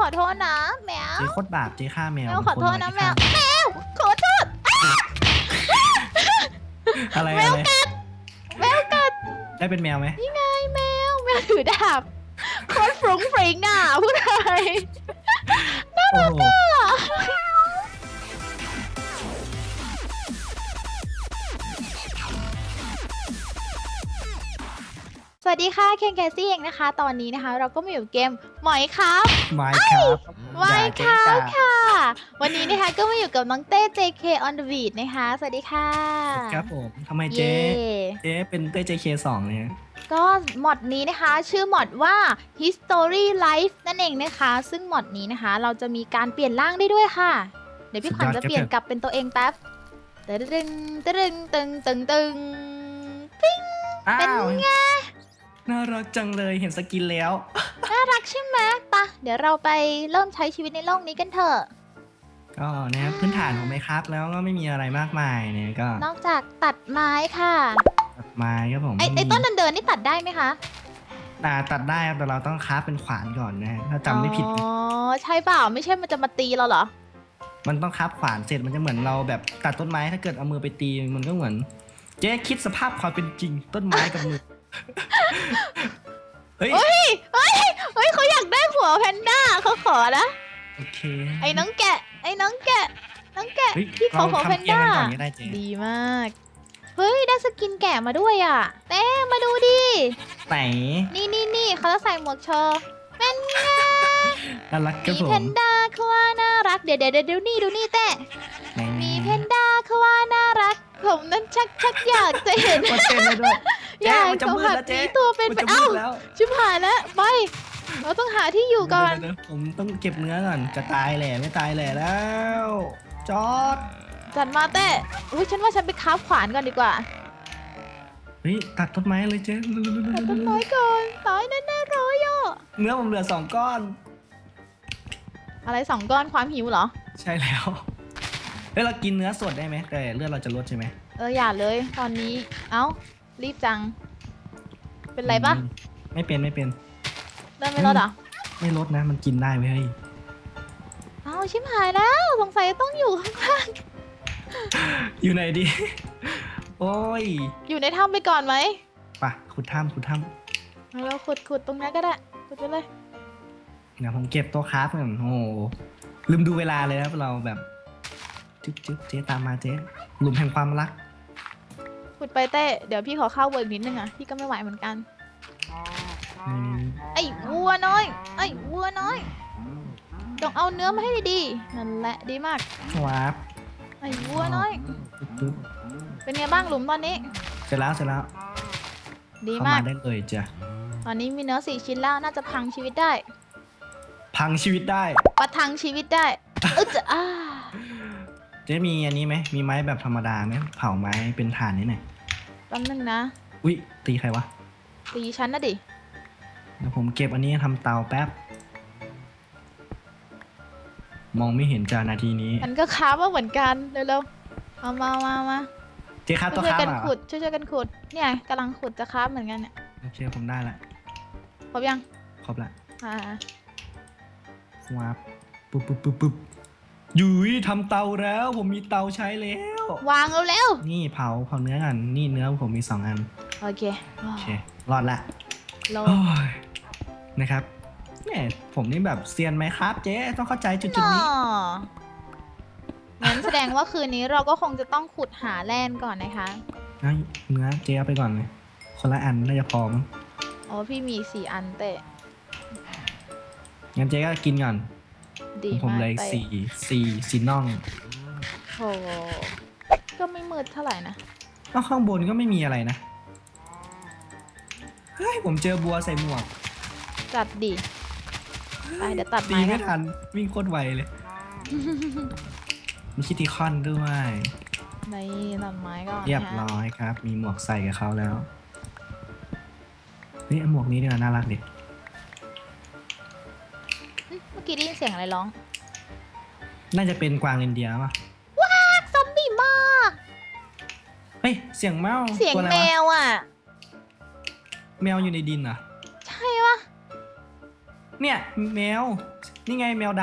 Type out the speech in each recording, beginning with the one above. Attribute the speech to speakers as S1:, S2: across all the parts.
S1: ขอโทษนะแมว
S2: เจ๊โคตรบาปเจ๊ฆ่าแมว
S1: แมวขอโทษนะแมว
S2: เป็ค
S1: แมวขอโทษ
S2: อะไร
S1: แม
S2: อะ
S1: ว
S2: ไร
S1: กัดแมวกัด
S2: ได้เป็นแมวไหม
S1: นี่ไงแมวแมวถือดาบโคตรฟรุ้งฟริ้งอะพูดอะไร
S2: โอ้โวั
S1: สดีค่ะเคนแคสซี่เองนะคะ ตอนนี้นะคะ เราก็มาอยู่เกมหมอยครับ
S2: ไม้ครับ
S1: ไว้ค่ะค่ะ วันนี้นะคะก็มาอยู่กับน้องเต้ JK on the beat นะคะ สวัสดีค่ะ
S2: ครับผมทำไมเจ๊
S1: เย่
S2: เจ๊เป็นเต้เจเคสองเนี่ย
S1: ก็มอดนี้นะคะ ชื่อมอดว่า history life นั่นเองนะคะ ซึ่งมอดนี้นะคะ เราจะมีการเปลี่ยนร่างได้ด้วยค่ะ เดี๋ยวพี่ขวัญจะเปลี่ยนกลับเป็นตัวเองแป๊บตึงตึงตึงตึงตึงตึงตึง
S2: อ้า
S1: เป็น
S2: ว
S1: ไง
S2: น่ารักจังเลยเห็นสกินแล้ว
S1: น่ารักใช่ไหมปะเดี๋ยวเราไปเริ่มใช้ชีวิตในโลกนี้กันเถอะ
S2: ก็นะครับพื้นฐานของไมครับแล้วก็ไม่มีอะไรมากมายเนี่ยก็
S1: นอกจากตัดไม้ค่ะ
S2: ตัดไม้ครับผม
S1: ไอไอต้นเดินๆนี่ตัดได้ไหมคะ
S2: อ่าตัดได้ครับแต่เราต้องคราฟเป็นขวานก่อนนะฮะถ้าจำไม่ผิด
S1: อ๋
S2: นะ
S1: อใช่เปล่าไม่ใช่มันจะมาตีเราเหรอ
S2: มันต้องคราฟขวานเสร็จมันจะเหมือนเราแบบตัดต้นไม้ถ้าเกิดเอามือไปตีมันก็เหมือน เจ๊คิดสภาพความเป็นจริงต้นไม้กับมือ เฮ้ย
S1: เฮ้ย เฮ้ยเฮ้ยเขาอยากได้หัวแพนด้าเขาขอนะ
S2: โอเค
S1: ไอ้น้องแกะ ไอ้น้องแกะ น้องแกะ
S2: เฮ้ย
S1: พี่ขอ
S2: เรา
S1: หัวแพน
S2: ทำเกียร์
S1: ด้า
S2: กันก่อนก็ได้เจ๊
S1: ดีมาก เฮ้ย ได้สกินแกะมาด้วยอะเต้มาดูดิ
S2: ไหน
S1: นี่นี่นี่เขาจะใส่หมวกโชว์เป็นไง
S2: น่ารักครับ
S1: มี
S2: ผ
S1: แพ
S2: ม
S1: นด้าเขาว่าน่ารัก เดี๋ยวเดี๋ยวเดี๋ยวดูนี่ดูนี่เต้
S2: ไหน
S1: มีแพนด้าเขาว่าน่ารัก ผมนั้นชักชักอยากจะเห็น
S2: มันเต้นได้ด้วย
S1: อ
S2: เจ๊
S1: ยาก
S2: มันจะ
S1: สัม
S2: มืด
S1: ผัส
S2: แล้วเจ๊
S1: นี้ตัวเป็น
S2: มัน
S1: เป็น
S2: จะมื
S1: เอ้า
S2: ดแล้ว
S1: ชิบหายแล้วไป เราต้องหาที่อยู่ก่อน
S2: เดี๋ยวๆๆผมต้องเก็บเนื้อก่อนจะตายแหล่ไม่ตายแหล่แล้ว จอด
S1: จัดมาเต้อุ้ยฉันว่าฉันไปค้าบขวานก่อนดีกว่า
S2: เฮ้ยตัดต้นไม้เลยเจ๊
S1: ตัดต้นไม้ก่อนตายแน่ๆเลยอะ
S2: เนื้อผมเหลือสองก้อน
S1: อะไรสองก้อนความหิวเหรอ
S2: ใช่แล้วเฮ้ยเรากินเนื้อสดได้ไหมแต่เลือดเราจะลดใช่ไหม
S1: เอออย่าเลยตอนนี้ เอ้ารีบจัง เป็นไรปะ
S2: อืมไม่เป็นไม่เป็น
S1: เริ่มไม่ลดเหรอ
S2: ไม่ลดนะ มันกินได้เว้ย
S1: เอ้าชิบหายแล้วสงสัยต้องอยู่ข้าง
S2: อยู่ไหนดีโอ้ย
S1: ๆอยู่ในถ้ำไปก่อนไหม
S2: ปะขุดถ้ำขุดถ้
S1: เอาเราขุดขุดตรงนี้นก็ได้ขุดไปเลยำ
S2: เดี๋ยวผมเก็บตัวคราฟก่อนโอ้โหลืมดูเวลาเลยครับเราแบบ จึ๊บจึ๊บเจ๊ตามมาเจ๊หลุมแห่งความรัก
S1: ขุดไปเต้เดี๋ยวพี่ขอเข้าเวิร์กนิดนึงอะ พี่ก็ไม่ไหวเหมือนกั
S2: น
S1: ไอ้วัวน้อย ไอ้วัวน้อย ต้องเอาเนื้อมาให้ดีๆนั่นแหละดีมาก
S2: วาร์ป
S1: ไอ้วัวน้อย
S2: ปึ๊บปึ๊บ
S1: เป็นไงบ้างหลุมตอนนี้
S2: เสร็จแล้วเสร็จแล้ว
S1: ดี
S2: เข้ามามา
S1: ก
S2: ได้เลยจ้ะ
S1: ตอนนี้มีเนื้อสี่ชิ้นแล้วน่าจะพังชีวิตได้
S2: พังชีวิตได้
S1: ประทังชีวิตได้ อึดจะอ้า
S2: เจ๊มีอันนี้ไหมมีไม้แบบธรรมดาไหมเผาไม้เป็นถ่านนี่หน่อย
S1: แป๊บนึงนะ
S2: อุ้ยตีใครวะ
S1: ตีฉันนะดิ
S2: เดี๋ยวผมเก็บอันนี้ทำเตาแป๊บ มองไม่เห็นจานาทีนี้
S1: มันก็ค้ามาเหมือนกันเร็วๆเอามามามา
S2: เจ๊ครับตัว
S1: ช่วย
S2: ค้า
S1: ๆกัน
S2: มาเหร
S1: ขุ
S2: อ
S1: ดช่วยๆกันขุดเนี่ยกำลังขุดจะค้าเหมือนกันเนี่ย
S2: โอเคผมได้ละ
S1: ครบยัง
S2: ครบละ
S1: อ่า
S2: วับปุ๊บปุ๊บปุ๊บปุ๊บ ยุยทำเตาแล้ว ผมมีเตาใช้แล้ว
S1: วางเร็ว
S2: นี่เผาเผาเนื้อกันนี่เนื้อผมมีสองอัน
S1: ๆโอเค
S2: โอเครอดละ
S1: เรา
S2: โอ้ยนะครับแหมผมนี่แบบเซียนไหมครับเจ๊ต้องเข้าใจจุดจุดๆนี้
S1: อ๋องั้นแสดงว่าคืนนี้เราก็คงจะต้องขุดหาแร่นก่อนนะคะ
S2: งั้นเนื้อเจ๊เอาไปก่อนเลยคนละอันน่าจะพอมั้ง
S1: โอ้พี่มีสี่อันเตะ
S2: งั้นเจ๊ก็กินก่อน
S1: ดี
S2: ผม
S1: มาก
S2: เลย
S1: เตะ
S2: สี่สี่สี่น่อง
S1: โอ้ก็ไม่มืดเท่าไหร่นะ
S2: แล้วข้างบนก็ไม่มีอะไรนะ เฮ้ย ผมเจอบัวใส่หมวก
S1: จัดดีไปเดี๋ยวตัด
S2: ตี
S1: ไม้กั
S2: ไม่
S1: น
S2: ทัน วิ่งโคตรไวเลย มีคิตตี้คอนด้วย
S1: ในตัดไม้ก่อน
S2: เรียบ
S1: นะ
S2: ร้อยครับ มีหมวกใส่กับเขาแล้วเฮ้ยเอาหมวกนี้ดีกว่าน่ารักดิ
S1: อืมเมื่อ กี้ได้ยินเสียงอะไรร้อง
S2: น่าจะเป็นกวางเรนเดียร์ป่ะ
S1: ซอมบี้มา
S2: เฮ้ย เสียงแมว
S1: เสียง
S2: ตัวอะไร
S1: แม
S2: วะ
S1: วอะ
S2: แมวอยู่ในดินเหรอะ
S1: ใช่ปะ
S2: เนี่ยแมว นี่ไงแมวด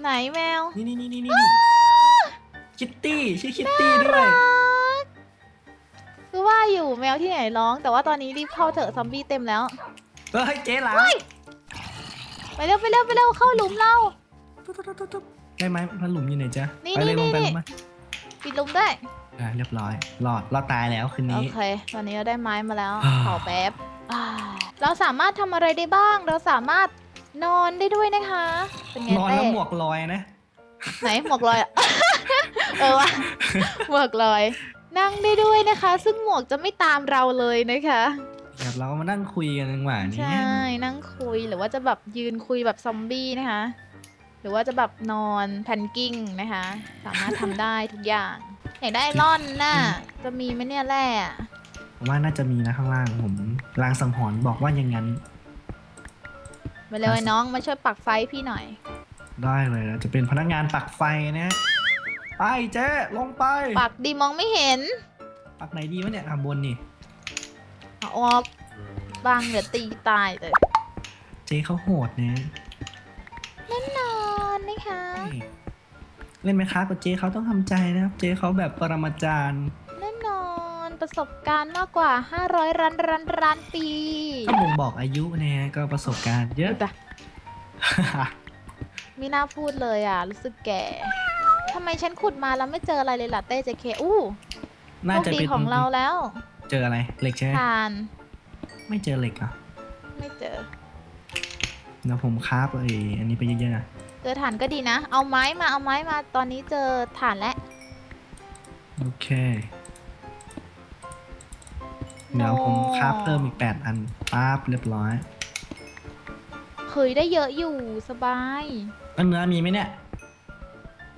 S1: ไหนแมวำ
S2: นี่นี่นี่นี่นี่คิตตี้ชื่อคิตตี้ด้วย
S1: คือว่าอยู่แมวที่ไหนร้อง แต่ว่าตอนนี้รีบเข้าเถอะซอมบี้เต็มแล้ว
S2: เฮ้ยเจ๊หลัง
S1: ไปเร็วไปเร็วไปเร็วเข้าหลุมเรา
S2: ตุ๊บตุ๊บตุ๊บตุ๊บได้ไหมมันหลุมอยู่ไหนจ๊ะ
S1: นี่
S2: ไปเลย
S1: นี่
S2: ลงไป
S1: นี่
S2: ลงมา
S1: ปิดหลุมได้
S2: อ่าเรียบร้อยรอดรอดตายแล้วคืน
S1: โอ
S2: นี้
S1: เคตอนนี้เราได้ไม้มาแล้ว
S2: อ่า
S1: ขอแป๊บอ่าเราสามารถทำอะไรได้บ้าง เราสามารถนอนได้ด้วยนะคะ เป็นไง
S2: นอน
S1: เต้
S2: แล้วหมวกลอยนะ
S1: ไหนหมวกลอยอะ เออว่ะหมวกลอย นั่งได้ด้วยนะคะ ซึ่งหมวกจะไม่ตามเราเลยนะคะ
S2: แบบเราก็มานั่งคุยกันจังหวะนี้
S1: ใช่นั่งคุยหรือว่าจะแบบยืนคุยแบบซอมบี้นะคะ หรือว่าจะแบบนอนแพนกิ้งนะคะ สามารถทำได้ทุกอย่างอยากได้ร่อนน่ะจะมีไหมเนี่ยแร่อะ
S2: ผมว่าน่าจะมีนะข้างล่างผมลางสังหรณ์บอกว่าอย่างนั้น
S1: มาเร็วไอ้น้องมาช่วยปักไฟพี่หน่อย
S2: ได้เลยนะจะเป็นพนักงานปักไฟนะไปเจ๊ลงไป
S1: ปักดีมองไม่เห็น
S2: ปักไหนดีวะเนี่ยอะบนนี่
S1: เอาออกบางเดี๋ยวตีตายเลย
S2: เจ๊เขาโหดนะ
S1: แน่นอนนะคะ
S2: เล่นไหมคะกับเจ๊เขาต้องทำใจนะครับ เจ๊เขาแบบปรมาจารย์
S1: แน่นอนประสบการณ์มากกว่า 500รันรันรันปี
S2: ถ้าผมบอกอายุเนี่ยก็ประสบการณ์เยอะ
S1: แต่ไม่น่าพูดเลยอะ รู้สึกแก่ทำไมฉันขุดมาแล้วไม่เจออะไรเลยล่ะเต้เจเคอู้
S2: น่า
S1: โชค
S2: จะ
S1: ดี
S2: เป็น
S1: ของเราแล้ว
S2: เจออะไรเหล็กใช่ไหม
S1: ทาน
S2: ไม่เจอเหล็กเหรอะ
S1: ไม่เจอ
S2: เดี๋ยวผมคราฟไอ้อันนี้ไปเยอะๆนะ
S1: เจอฐานก็ดีนะ เอาไม้มา เอาไม้มา ตอนนี้เจอฐานแล้ว
S2: โอเค เดี๋ยวผมคราฟเพิ่มอีก 8 อันปั๊บเรียบร้อย
S1: เคยได้เยอะอยู่สบาย
S2: แล้วเนื้อมีไหมเนี่ย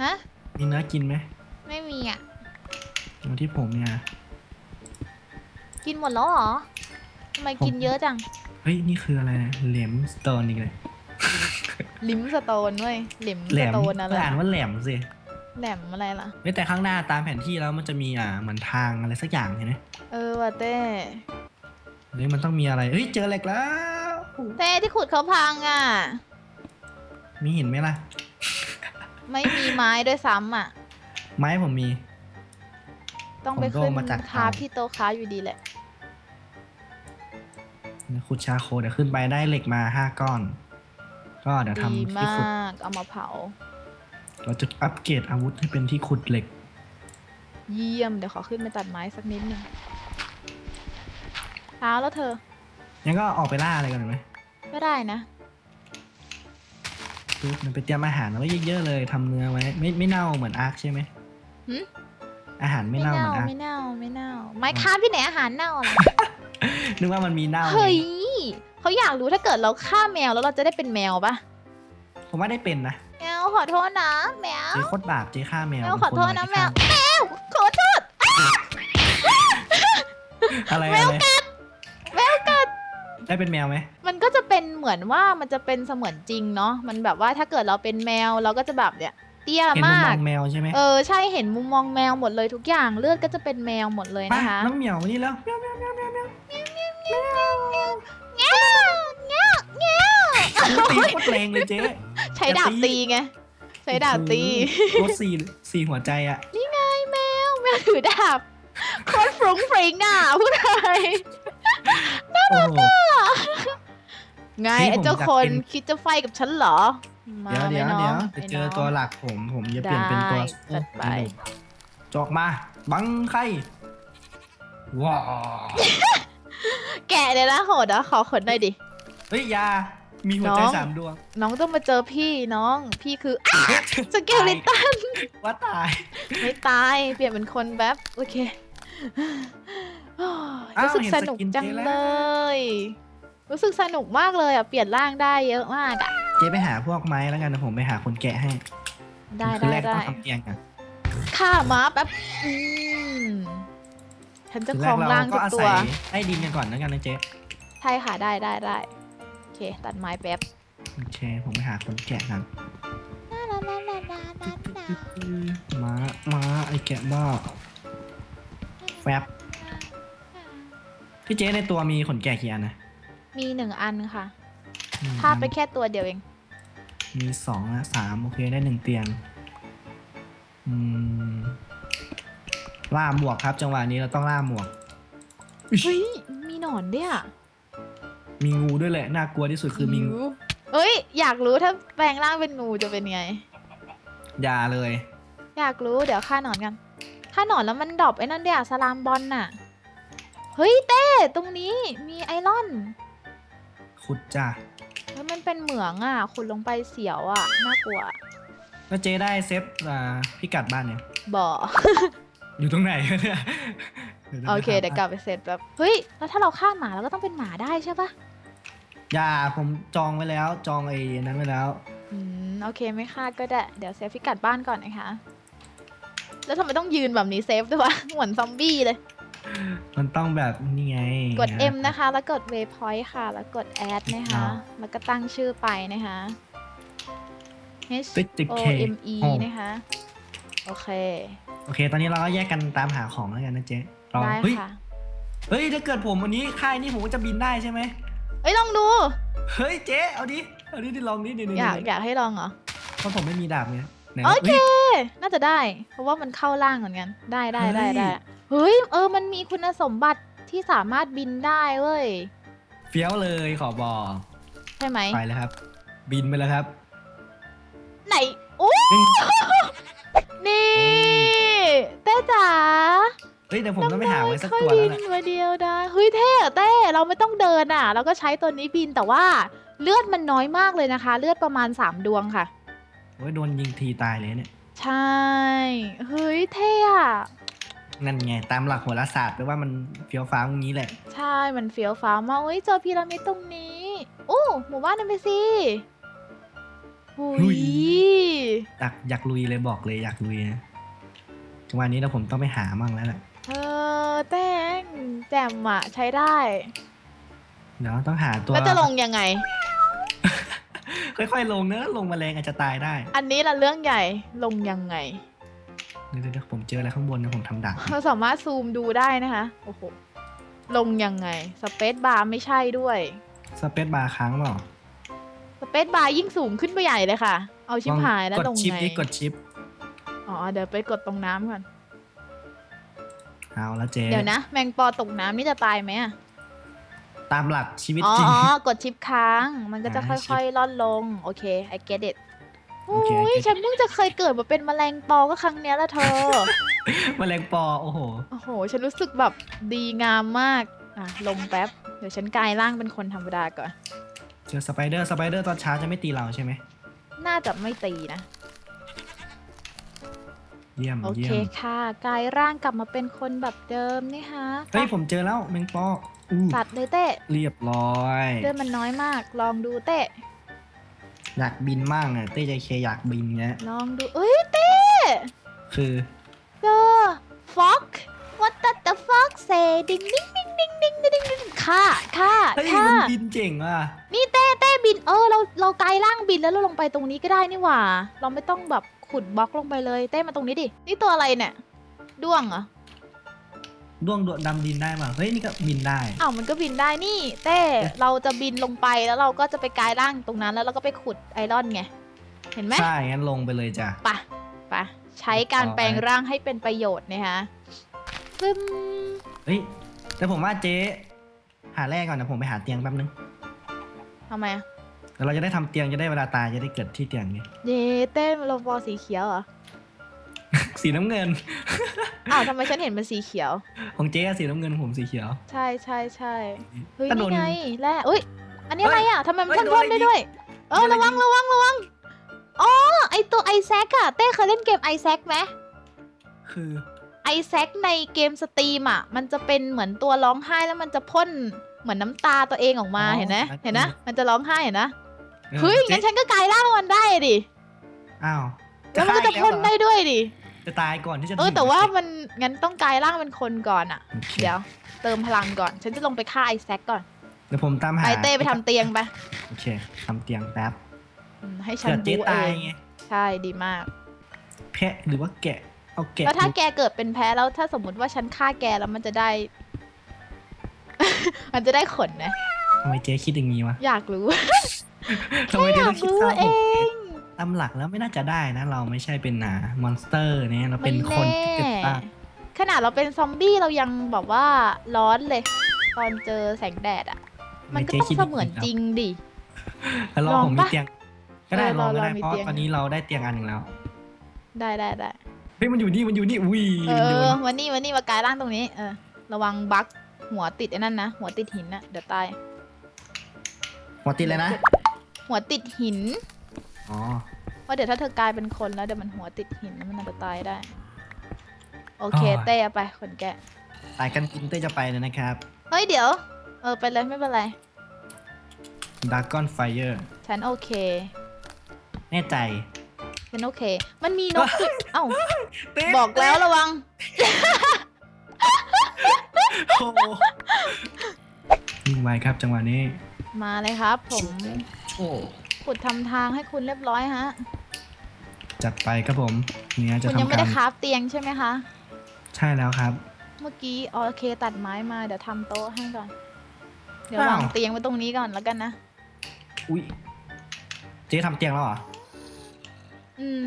S1: ฮะ
S2: มีเนื้อกินไหม
S1: ไม่มีอะ
S2: เนื้อที่ผมเนี่ย
S1: กินหมดแล้วเหรอทำไมกินเยอะจัง
S2: เฮ้ย นี่คืออะไรนะเหลมสโตนอีกเลย
S1: ลิมสโตนเว้ยลิม
S2: แหล
S1: ส
S2: ม
S1: โตนอะไร
S2: อ่านว่าแหลมสิ
S1: แหลมอะไรล่ะ
S2: เฮ้ยแต่ข้างหน้าตามแผนที่แล้วมันจะมีอ่าเหมือนทางอะไรสักอย่างเห็นไหม
S1: เออว่ะเต้
S2: เฮ้ยมันต้องมีอะไรเฮ้ยเจอเหล็กแล้ว
S1: เต้ที่ขุดเขาพังอะ
S2: มีหินไหมล่ะ
S1: ไม่มีไม้ด้วยซ้ำอะ
S2: ไม้ผมมี
S1: ต้องไป
S2: ผมโดน
S1: ขึ้น
S2: มาจาก
S1: คาบ
S2: เตา
S1: ที่โต๊ะค้าอยู่ดีแหละ
S2: ขุดชาโคเดี๋ยวขึ้นไปได้เหล็กมาห้าก้อน ก็เดี๋ยว
S1: ดี
S2: ทำที่
S1: มา
S2: ขุด
S1: ก เอามาเผา
S2: เราจะอัปเกรดอาวุธให้เป็นที่ขุดเหล็ก
S1: เยี่ยม เดี๋ยวขอขึ้นไปตัดไม้สักนิดหนึ่งเช้าแล้วเธอ
S2: งั้นก็ออกไปล่าอะไรกันหน่อยไหม
S1: ก็ได้นะ
S2: ปุ๊บมันไปเตรียมอาหารเอาไว้เยอะๆเลยทำเนื้อไว้ ไม่ไม่เน่าเหมือนอาร์คใช่ไหม
S1: หึ
S2: อาหารไม่เน่าเหมือนอาร์ค
S1: ไม่เน่า ไม่เน่า ไม้ค้าบที่ไหนอาหารเน่าล่ะ
S2: นึกว่ามันมีเน่าไง
S1: เฮ้ยเขาอยากรู้ถ้าเกิดเราฆ่าแมวแล้วเราจะได้เป็นแมวปะ
S2: ผมว่าได้เป็นนะ
S1: แมวขอโทษนะแมว
S2: เจ๊โคตรบาปเจ๊ฆ่าแมว
S1: แมวขอโทษนะ
S2: เป็
S1: แม
S2: ค
S1: วแมวขอโทษ
S2: ฆ่าอะไร
S1: แมว
S2: อะไร
S1: กัดแมวกัด
S2: ได้เป็นแมวไหม
S1: มันก็จะเป็นเหมือนว่ามันจะเป็นเสมือนจริงเนาะมันแบบว่าถ้าเกิดเราเป็นแมวเราก็จะแบบเนี่ยเตี้ย
S2: เห็นมุม
S1: มามก
S2: องแมวใช่ไหม
S1: เออใช่เห็นมุมมองแมวหมดเลยทุกอย่างเลือดก็จะเป็นแมวหมดเลย
S2: มา
S1: นะคะ
S2: น้องเหมียวมานี่แล้วแมวแมวแมวแมวแมว
S1: เงี้ยวเงี้ยวเงี้ยว
S2: ตีโคตรแรงเลยเจ๊
S1: ใช้ดาบตีไง ใช้ดาบตี
S2: โคตรสี่สี่หัวใจอะ
S1: นี่ไงแมวแมวถือดาบโคตรฟรุ้งฟริ้งอะพูดอะไร
S2: โอ้โห
S1: ไง
S2: เฮ้ย
S1: ไอ้เจ้า
S2: อยาก
S1: คน
S2: เป็น
S1: คิดจะไฟกับฉันเหรอ มา
S2: เดี๋ยวเดี๋ยวเดี๋ยวจะ
S1: ไอ้
S2: เจอตัวหลักผมผมจะเปลี่ยนเป็นตัว
S1: ได้จัดไป
S2: จอกมา บังไข่ว้าว
S1: แกะเลยนะโหดอะขอขนหน่อยดิ
S2: เฮ้ยยา มีหัวใจ
S1: น้อง
S2: สามดวง
S1: น้องต้องมาเจอพี่น้อง พี่คืออ้าสเกลลิตัน
S2: ว่าตาย
S1: ไม่ตาย เปลี่ยนเป็นคนแบบโอเคโอ้ย
S2: อ้าว
S1: รู้สึก
S2: เห็น
S1: ส
S2: ส
S1: นุก
S2: กิน
S1: จัง
S2: เจ๊แล้ว
S1: เลย รู้สึกสนุกมากเลยอะ เปลี่ยนร่างได้เยอะมากอะ
S2: เจ๊ไปหาพวกไม้แล้วกันนะผมไปหาคนแกะให้
S1: ได้
S2: คือ
S1: ได้
S2: แรกต้
S1: ได้
S2: องทำเตียงกัน
S1: ฆ่าม้าแป๊บอืม ฉันจะ
S2: คือ
S1: ค
S2: แร
S1: รอกง
S2: เรา
S1: ร่าง
S2: ก็
S1: ทุก
S2: อา
S1: ตั
S2: ศั
S1: ว
S2: ยใต้ดินกันก่อนแล้วกันนะเจ๊
S1: ใช่ค่ะได้ได้ได้โอเค ตัดไม้แป๊บ
S2: โอเคผมไปหาคนแกะกันมามาไอแกะบ้าแฟบพี่เจ๊ในตัวมีขนแกะกี่อันนะ
S1: มีหนึ่งอันค่ะ
S2: อืม
S1: พลาดไปแค่ตัวเดียวเอง
S2: มีสองนะสามโอเคได้หนึ่งเตียง อืม ล่าหมวกครับ จังหวะนี้เราต้องล่าหมวก
S1: เฮ้ย มีหนอนด้วยอะ
S2: มีงูด้วยแหละ น่ากลัวที่สุดคือมีงู
S1: เอ้ย อยากรู้ถ้าแปลงร่างเป็นงูจะเป็นไง
S2: อยาเลย
S1: อยากรู้เดี๋ยวฆ่าหนอนกันฆ่าหนอนแล้วมันดรอปไอ้นั่นเดียวสลามบอลน่ะ เฮ้ยเต้ตรงนี้มีไอรอน
S2: ขุดจ้ะ
S1: แล้วมันเป็นเหมืองอะขุดลงไปเสียวอะน่ากลัว
S2: แล้วเจ๊ได้เซฟอ่าพิกัดบ้านเนี่ย
S1: บ่ อ
S2: อยู่ตรงไหนเนี่ยดี๋ยวจะไป
S1: โอเค
S2: หา
S1: เดี๋ยวกลับไปเสร็จแบบเฮ้ย แล้วถ้าเราฆ่าหมาเราก็ต้องเป็นหมาได้ใช่ปะ
S2: อย่าผมจองไว้แล้วจองไอ้นั้นไว้แล้ว
S1: อืมโอเคไม่ฆ่าก็ได้ เดี๋ยวเซฟพิกัดบ้านก่อนนะคะ แล้วทำไมต้องยืนแบบนี้เซฟด้วยวะ เหมือนซอมบี้เลย
S2: มันต้องแบบนี่ไง
S1: กด M นะคะ แล้วกด waypoint ค่ะ แล้วกด add นะคะ แล้วก็ตั้งชื่อไปนะคะ H
S2: ติดติด
S1: O
S2: เค
S1: M E นะคะ โอเค
S2: โอเค ตอนนี้เราก็แยกกันตามหาของแล้วกันนะเจ๊เรา
S1: ได้
S2: เฮ้ย
S1: ค่ะ
S2: เฮ้ยถ้าเกิดผมวันนี้ค่ายนี่ผมก็จะบินได้ใช่ไหม
S1: เอ้ยลองดู
S2: เฮ้ยเจ๊เอาดิเอาดิดิลองดิเดี๋ยว
S1: อยาก
S2: เดี๋ยว
S1: อยากให้ลองเหรอ
S2: เพราะผมไม่มีดาบไงไหน
S1: โอเค
S2: ฮ้ย
S1: น่าจะได้ เพราะว่ามันเข้าล่างเหมือนกัน ได้ได้ได้
S2: เฮ้ย
S1: ได้เฮ้ย เออ มันมีคุณสมบัติที่สามารถบินได้เว้ย
S2: เฟี้ยวเลยขอบอก
S1: ใช่ไหม
S2: ไปแล้วครับ บินไปแล้วครับ
S1: ไหน โอ้
S2: นี่
S1: นี่
S2: เฮ้ยเดี๋ยวผมต้องไปหาไว้สัก
S1: ค่อย
S2: ตัว
S1: บิ
S2: แล้ว
S1: น
S2: แหละ
S1: มาเดียวได้เฮ้ยเท่อะเต้เราไม่ต้องเดินอะ เราก็ใช้ตัวนี้บินแต่ว่าเลือดมันน้อยมากเลยนะคะ เลือดประมาณ 3 ดวงค่ะ
S2: โอ้ยโดนยิงทีตายเลยเนี่ย
S1: ใช่เฮ้ยเท่อะ
S2: นั่นไง ตามหลักโหราศาสตร์แปลว่ามันเฟี้ยวฟ้าวอย่างนี้แหละ
S1: ใช่มันเฟี้ยวฟ้าวมากเฮ้ยเจอพีระมิดตรงนี้โอ้หมู่บ้านนันไปสิหุ
S2: หุ
S1: ย
S2: ยอยากอยากลุยเลยบอกเลยอยากลุยนะจังหวะนี้เราผมต้องไปหามั่งแล้วแหละ
S1: เออแต้งแจ่มอะใช้ได้
S2: เดี๋ยวต้องหาตัว
S1: แล้วจะลงยังไง
S2: ค่อยๆ ลงเนอะลงแมลงอาจจะตายได้
S1: อันนี้ละเรื่องใหญ่ลงยังไง
S2: เดี๋ยวเดี๋ยวผมเจออะไรข้างบนนะผมทำดาบ
S1: เราสามารถซูมดูได้นะคะโอ้โหลงยังไงสเปซบาร์ไม่ใช่ด้วย
S2: สเปซบาร์ค้างเปล่า
S1: สเปซบาร์ยิ่งสูงขึ้นไปใหญ่เลยค่ะ เอาชิบหายแล้ว
S2: กด
S1: ลง
S2: ชิป
S1: ไง
S2: นี่กดชิป
S1: อ๋อเดี๋ยวไปกดตรงน้ำก่อน
S2: เอาละเจ๊
S1: เดี๋ยวนะ แมงปอตกน้ำนี่จะตายไหมอะ
S2: ตามหลักชีวิต
S1: อ๋อ
S2: จริง
S1: อ๋อกดชิปค้าง มันก็จะ
S2: อ่า
S1: ค่อยๆล่อนลง โอเค I get it
S2: โอ
S1: โอ้
S2: เค I
S1: ย
S2: get it
S1: ฉันเพิ่งจะเคยเกิดมาเป็นแมลงปอก็ครั้งเนี้ยละเธอ
S2: แมลงปอโอ้โห
S1: โอ้โห ฉันรู้สึกแบบดีงามมาก อะ ลงแป๊บ เดี๋ยวฉันกลายร่างเป็นคนธรรมดาก่อน
S2: เจอสไปเดอร์สไปเดอร์ตอนเช้าจะไม่ตีเราใช่ไหม
S1: น่าจะไม่ตีนะ
S2: เยี่ยม
S1: โอ
S2: เยี่
S1: เค
S2: ยม
S1: ค่ะกลายร่างกลับมาเป็นคนแบบเดิมนี่ฮะ
S2: เฮ้ยผมเจอแล้วแมงปออู้
S1: ตัดเลยเต้
S2: เรียบร้อย
S1: เลือดมันน้อยมาก ลองดูเต้
S2: อยากบินมั่งอะเต้ใจเคอยากบินเงี้ย
S1: ลองดูเอ้ยเต้
S2: คือ
S1: เจอฟ็อก what the the fuck say ดิงดิงดิงดิงดิงดิงดิงค่ะค่ะ
S2: เฮ้ย
S1: ค่ะ
S2: มันบินเจ๋งว่ะ
S1: นี่เต้เต้บินเออเราเรากลายร่างบินแล้วเราลงไปตรงนี้ก็ได้นี่หว่า เราไม่ต้องแบบ ขุดบล็อกลงไปเลย เต้มาตรงนี้ดิ นี่ตัวอะไรเนี่ย ด้วงเหรอ
S2: ด้วงดวดำดินได้ป่ะเฮ้ยนี่ก็บินได้
S1: อ้าวมันก็บินได้นี่ เต้เราจะบินลงไปแล้วเราก็จะไปกลายร่างตรงนั้นแล้วเราก็ไปขุดไอรอนไง เห็นไหม
S2: ใช่งั้นลงไปเลยจ้ะ
S1: ไปะปะใช้การ
S2: ต่อไป
S1: แปลงร่างให้เป็นประโยชน์นะคะฟึม
S2: เฮ้ยแต่ผมว่าเจ๊หาแรกก่อนนะผมไปหาเตียงแป๊บนึง
S1: ทำไมอะ
S2: แล้วเราจะได้ทำเตียงจะได้เวลาตายจะได้เกิดที่เตียงไง
S1: เย้เต้โลบอสีเขียวเหรอ
S2: สีน้ำเงิน
S1: อ้าวทำไมฉันเห็นเป็นสีเขียว
S2: ของเจ๊อะสีน้ำเงินผมสีเขียว
S1: ใช่ใช่ใช่เฮ้ย
S2: ถ้าโด
S1: นี่
S2: น
S1: ไงแร่อุ้ย อันนี้อะไรอะทำไมมัน
S2: เฮ้ย
S1: พ่นๆ
S2: โดนอะไร
S1: ได้ด้วย เออ
S2: โดนอะไร
S1: ระวัง
S2: ยิง
S1: ระวังระวัง อ๋อไอตัวไอแซกอะเต้เคยเล่นเกมไอแซกไหม
S2: คือ
S1: ไอแซกในเกมสตรีมอะมันจะเป็นเหมือนตัวร้องไห้แล้วมันจะพ่นเหมือนน้ำตาตัวเองออกมาเห็นไหมเห็นนะ มันจะร้องไห้เห็นนะ
S2: ออ
S1: เฮ้ย
S2: จ๊
S1: งั้นฉันก็กลายร่างมันได้ดิ
S2: อ้าว
S1: แล้วมันก็จะ
S2: ฆ่า
S1: พ่น
S2: อี
S1: ได้
S2: แล้วเหรอ
S1: ด้วยดิ
S2: จะตายก่อนที่จะ
S1: เออ
S2: ถึง
S1: แต่ว่ามันงั้นต้องกลายร่างเป็นคนก่อนอะ
S2: โอค
S1: เดี๋ยว เติมพลังก่อน ฉันจะลงไปฆ่าไอแซกก่อน
S2: เดี๋ยวผมตามหา
S1: ไปเต้ไปทำเตียงไป
S2: โอเคทำเตียงแป๊บ
S1: อืมให้ฉัน
S2: เกิดเจ๊
S1: บูเอ
S2: ตาย
S1: ง
S2: ไง
S1: ใช่ดีมาก
S2: แพะหรือว่าแกะ เอาแกะ
S1: แล้วถ้า
S2: ดู
S1: แกเกิดเป็นแพ้แล้วถ้าสมมุติว่าฉันฆ่าแกแล้วมันจะได้ มันจะได้ขนนะ
S2: ทำไมเจ๊คิดอย่างนี้วะ
S1: อยากรู้
S2: ทำไม
S1: แค่
S2: เจ๊
S1: อยา
S2: ต้อกงคิด
S1: รู้
S2: สร้าง
S1: เอ
S2: ผม
S1: ง
S2: ตามหลักแล้วไม่น่าจะได้นะ เราไม่ใช่เป็นอ่ามอนสเตอร์เนี่ยเราเป็นคนที่เกิดตั้ง
S1: ขนาดเราเป็นซอมบี้เรายังแบบว่าร้อนเลย ตอนเจอแสงแดดอะ มันก็ต้องเสมือนจริงดิ
S2: แล้วลอง
S1: ลอง
S2: ผมมี
S1: ปะ
S2: เตียง ก็ได้
S1: เออ
S2: ลองก็
S1: เรา
S2: ได้
S1: เรามี
S2: เพราะ
S1: เตียง
S2: ตอนนี้เราได้เตียงอันหนึ่งแล้ว
S1: ได้ได้ได้
S2: เฮ้ยมันอยู่นี่มันอยู่นี่อุ้ย
S1: เอ
S2: มันโย
S1: อนวันนี้วันนี้มากายร่างตรงนี้ เออ ระวังบั๊กหัวติดไอ้นั่นนะ หัวติดหินนะเดี๋ยวตาย
S2: หัวติดเลยนะ
S1: หัวติดหิน
S2: อ๋อ
S1: เพราะเดี๋ยวถ้าเธอกลายเป็นคนแล้วเดี๋ยวมันหัวติดหินแล้วมันอาจจะตายได้ โอเคเต้เอาไปขนแกะ
S2: สายกันกินเต้จะไปเลยนะครับ
S1: เฮ้ยเดี๋ยว เออไปเลยไม่เป็นไร
S2: ดากอนไฟเออร์
S1: ฉันโอเค
S2: แน่ใจ
S1: ฉันโอเค มันมีนกด้วยเอ้า
S2: ติด
S1: บอกแล้วระวัง
S2: โอ้โหวิ่งไวครับจังหวะนี้
S1: มาเลยครับ ผม
S2: โอ้
S1: ขุดทำทางให้คุณเรียบร้อยฮะ
S2: จัดไปครับผมเนี่ยจะ
S1: คุณยัง
S2: ทำ
S1: ไม่
S2: กา
S1: ได้
S2: ร
S1: คราฟเตียงใช่ไหมคะ
S2: ใช่แล้วครับ
S1: เมื่อกี้โอเคตัดไม้มาเดี๋ยวทำโต๊ะให้ก่อน เดี๋ยว
S2: อ้าว
S1: วางเตียงไว้ตรงนี้ก่อนแล้วกันนะ
S2: อุ้ยเจ๊ทำเตียงแล้วเหรอ
S1: อืม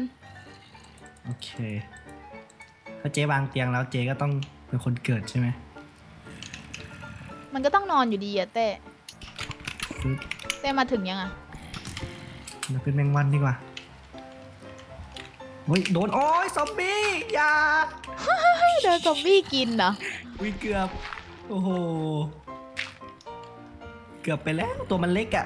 S2: โอเคถ้าเจ๊วางเตียงแล้วเจ๊ก็ต้องเป็นคนเกิดใช่ไหม
S1: มันก็ต้องนอนอยู่ดีอะเต้
S2: ปึ๊บ
S1: เต้มาถึงยังอะ
S2: เราเป็นแมงวันดีกว่าเฮ้ยโดนโอ้ยซอมบี้อย่า
S1: เดินซอมบี้กินเหรอ
S2: วิเกือบโอ้โหเกือบไปแล้วตัวมันเล็กอะ่ะ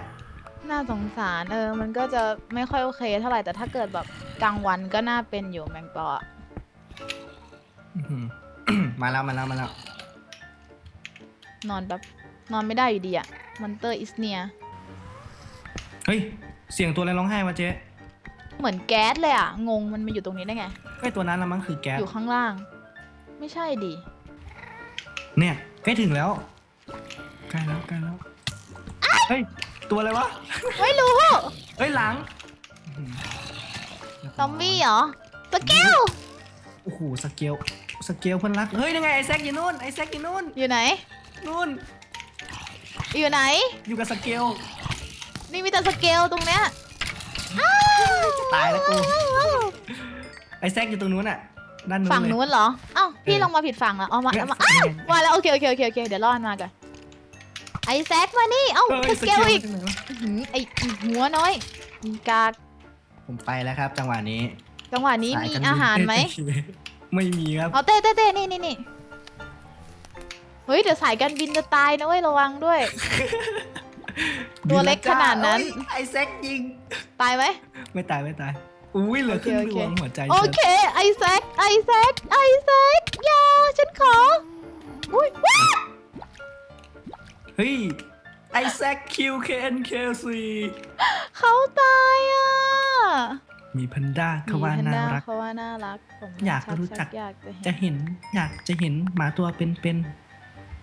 S1: น่าสงสารเออมันก็จะไม่ค่อยโอเคเท่าไหร่แต่ถ้าเกิดแบบกลางวันก็น่าเป็นอยู่แมงปออะ
S2: อื้อหือมาแล้วมาแล้วมาแล้ว
S1: นอนแบบ นอนไม่ได้อยู่ดีอะมอนเตอร์อิสเนีย
S2: เฮ้ย เสียงตัวอะไรร้องไห้วะเจ๊
S1: เหมือนแก๊สเลยอะงงมันมาอยู่ตรงนี้ได้ไง
S2: ใกล้ตัวนั้นละมั้งคือแก๊ส
S1: อยู่ข้างล่าง ไม่ใช่ดิ
S2: เนี่ยใกล้ถึงแล้ว ใกล้แล้วใกล้แล้ว เฮ้ย ตัวอะไรวะ
S1: ไม่รู้
S2: เฮ้ยหลังอื้อหื
S1: ซอมบี้เหรอสเกล
S2: โอ้โหสเกล สเกลเพื่อนรัก เฮ้ยยังไงไอแซกอยู่นู่น ไอแซกอยู่นู่น
S1: อยู่ไหน
S2: นู่น
S1: อยู่ไหน
S2: อยู่กับสเกล
S1: นี่มีแต่สเกลตรงเนี้ย
S2: ตายแล้วกู ไอแซกอยู่ตรงนู้นอะด้านนู้น
S1: ฝั่ง
S2: เลย
S1: นู้นเหรอ เอ้าพี่
S2: เออ
S1: ลงมาผิดฝั่งแล้วเอามา
S2: เนี่ย
S1: เอามาอ้าวมาแล้วโอเคโอเคโอเคโอเคเดี๋ยวรอดมาก่อนไอแซคมานี่ เอ้า
S2: เฮ้ย
S1: สเกลอีก
S2: สเกล
S1: อื้อหือไออีหัวน้อยอีกาก
S2: ผมไปแล้วครับ จังหวะนี้
S1: จังหวะนี้
S2: สย
S1: มี
S2: กบิน
S1: อาหารไหม
S2: ไม่มีครับ
S1: เอาเต้เต้เต้นี่นี่นี่ เฮ้ยเดี๋ยวสายการบินจะตายนะเว้ยระวังด้วย ตัวเล็กขนาดนั้น
S2: เอ้ยไอแซกยิง
S1: ตายไหม
S2: ไม่ตายไม่ตาย อุ้ยเหลือครึ่ง
S1: โอ
S2: ด
S1: เค
S2: วงหัวใจ
S1: โอ
S2: ฉัน
S1: เค ไอแซคไอแซคไอแซคอย่าฉันขออุ้ยว้า
S2: เฮ้ยไอแซกคิวเคนเคซี
S1: เขาตายอะ
S2: มีแพนด้าเขาว่า
S1: มีแพ
S2: น่า
S1: ด้
S2: รัก
S1: เขาว่าน่ารักผม
S2: อยาก
S1: ชั
S2: รู้จัก
S1: อยากจะ
S2: จะ
S1: เห็น
S2: เห็นอยากจะเห็นหมาตัวเป็นเป็น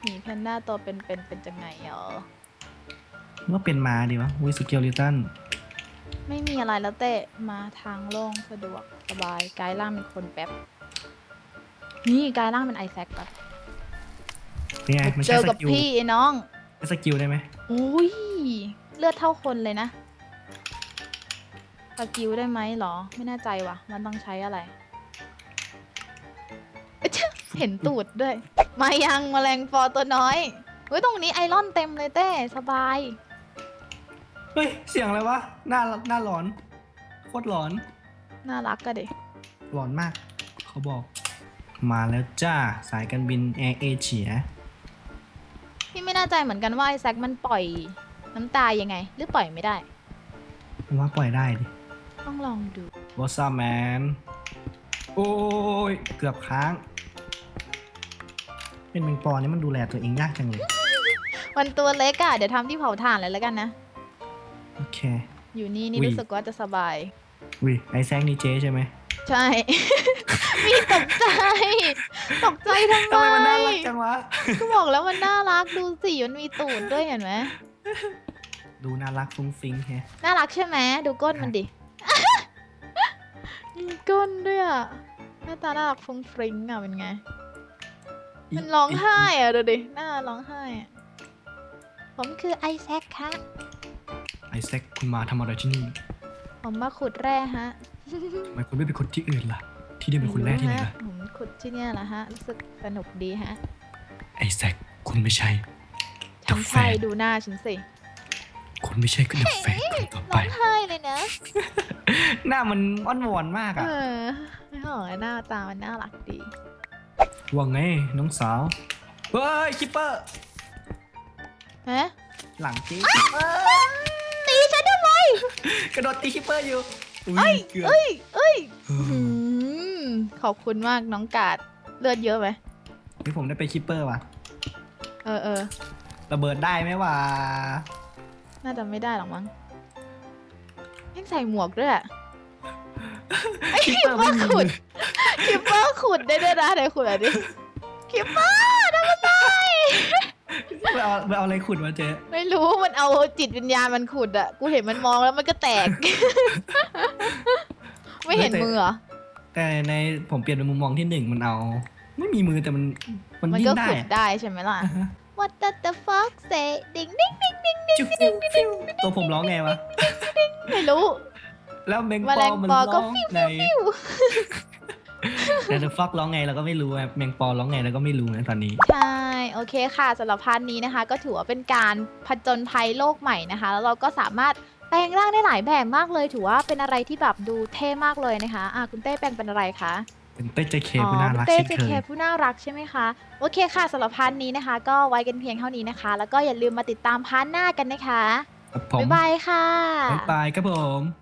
S1: หมีแพนด้าตัวเป็นเป็นเป็นจังไงอ๋อ
S2: ๆว่าเป็นหมาดีวะวิสเกลลิตัน
S1: ไม่มีอะไรแล้วเต้มาทางโล่งสะดวกสบายกายล่างเป็นคนแป๊บ นี่กายล่างเป็นไอแซคแบบ
S2: นี่ไงมัน
S1: เจ
S2: ใช้
S1: อ
S2: ส
S1: กับ
S2: กิล
S1: พี่ไอ้น้อง
S2: ใช้สกิลได้ไหม
S1: อุ้ยเลือดเท่าคนเลยนะสกิลได้ไหมเหรอ ไม่แน่ใจว่ะ มันต้องใช้อะไรเอ้ย เจ้าเห็นตูดด้วย มายังแมลงปอตัวน้อยเฮ้ยตรงนี้ไอรอนเต็มเลยเต้สบาย
S2: เฮ้ย เสียงอะไรวะ หน้าหน้าหลอน โคตรหลอน
S1: น่ารักก็ดิ
S2: หลอนมาก เขาบอก มาแล้วจ้า สายการบินแอร์เอเชีย
S1: พี่ไม่แน่ใจเหมือนกันว่าไอแซคมันปล่อยน้ำตายังไง หรือปล่อยไม่ได้
S2: ผมว่าปล่อยได้ดิ
S1: ต้องลองดู
S2: วอซ่าแมนโอ้ย เกือบค้าง เป็นแมงปอนี่มันดูแลตัวเองยากจังเลย
S1: มันตัวเล็กอะเดี๋ยวทำที่เผาถ่านเลยแล้วกันนะ
S2: โอเค
S1: อยู่นี่นี่
S2: อุ๊ย
S1: รู้สึกว่าจะสบาย
S2: วิไอแซงนี่เจ๊ใช่ไหม
S1: ใช่ มีตกใจ ตกใจทำ
S2: ทำไมมัน
S1: ไม
S2: น่ารักจังวะ
S1: ก็บอกแล้วมันน่ารักดูสิมันมีตูดด้วยเห็นไหม
S2: ดูน่ารักฟุ้งฟิ้งแฮะ
S1: น่ารักใช่ไหมดูก้นมันดิ มีก้นด้วยอะหน้าตาน่ารักฟุ้งฟริ้งอะเป็นไง มันร้องไห้อะดูดิหน้าร้องไห้อะผมคือไอแซคค่ะ
S2: ไอแซคคุณมาทำอะไรที่นี่
S1: ผมมาขุดแร่ฮะ
S2: ทำไมคุณไม่เป็นคนที่อื่นล่ะ ที่นี่เป็นคนแรกที่ไหน
S1: ฮะ
S2: ล่ะ
S1: ผมขุดที่เนี่ยแหละฮะรู้สึกสนุกดีฮะ
S2: ไอแซคคุณไม่ใช่
S1: ฉัน
S2: กาแฟ
S1: ใช่ดูหน้าฉันสิ
S2: คุณไม่ใช่ก็เดอะแฟนคนต่อไป
S1: ร้องไห้เลยนะ
S2: หน้ามันอ้อนวอนมาก
S1: เอ
S2: อะ
S1: อไม่หอหน้าตามันน่ารักดี
S2: ว่าไงน้องสาว เฮ้ยคิปเปอร์
S1: ฮะ
S2: หลังจี
S1: ตีฉันทำไม
S2: กระโดดตีคิปเปอร์อยู่ อุ้ยเกือบ
S1: เอ้ยเอ้ย
S2: เอ
S1: หื
S2: อ
S1: มขอบคุณมากน้องกาดเลือดเยอะไหม
S2: นี่ผมได้ไปคิปเปอร์ว่ะ
S1: เออเออ
S2: ระเบิดได้ไหมวะ
S1: น่าจะไม่ได้หรอกมั้งแม่งใส่หมวกด้วยอะ
S2: คิปเปอร์ไม่มี
S1: ขุด คิปเปอร์ขุดได้ด้วยนะไหนขุดอะไรดิคิปเปอร์ทำอะไร
S2: ไปเอาไปเอาอะไรขุดมาเจ๊
S1: ไม่รู้มันเอาจิตวิญญาณมันขุดอะกูเห็นมันมองแล้วมันก็แตก ไม่เห็นมือเหรอ
S2: แต่ในผมเปลี่ยนเป็นมุมมองที่หนึ่งมันเอา ไม่มีมือแต่มันมัน
S1: มัน
S2: ดิ้
S1: ก็
S2: นได้
S1: ขุดได้ใช่ไหมล่ะ
S2: อ่าฮะ
S1: What does the fox say ดิงดิงดิงดิง
S2: จุ๊บฟิวฟิวตัวผมร้องไงวะ
S1: ไม่รู้
S2: แล้วแมง
S1: แม
S2: ป
S1: ล
S2: องมัน
S1: ปอ
S2: ร้
S1: ก็
S2: อง
S1: ฟิว
S2: ใน แต่ The Fox ร้องไงเราก็ไม่รู้อะแมงปอร้องไงเราก็ไม่รู้นะตอนนี้
S1: ใช่ โอเคค่ะสำหรับพาร์ทนี้นะคะ ก็ถือว่าเป็นการผจญภัยโลกใหม่นะคะ แล้วเราก็สามารถแปลงร่างได้หลายแบบมากเลย ถือว่าเป็นอะไรที่แบบดูเท่มากเลยนะคะอะคุณเต้แปลงเป็นอะไรคะ
S2: เป็นเต้เจเคผู้น่ารัก
S1: เต้
S2: เช่น
S1: เจ
S2: เค
S1: เค
S2: ย
S1: ผู้น่ารักใช่ไหมคะ โอเคค่ะสำหรับพาร์ทนี้นะคะ ก็ไว้กันเพียงเท่านี้นะคะ แล้วก็อย่าลืมมาติดตามพาร์ทหน้ากันนะคะ
S2: ครับผม
S1: บ๊ายบายค่ะ
S2: บ๊ายบายครับผม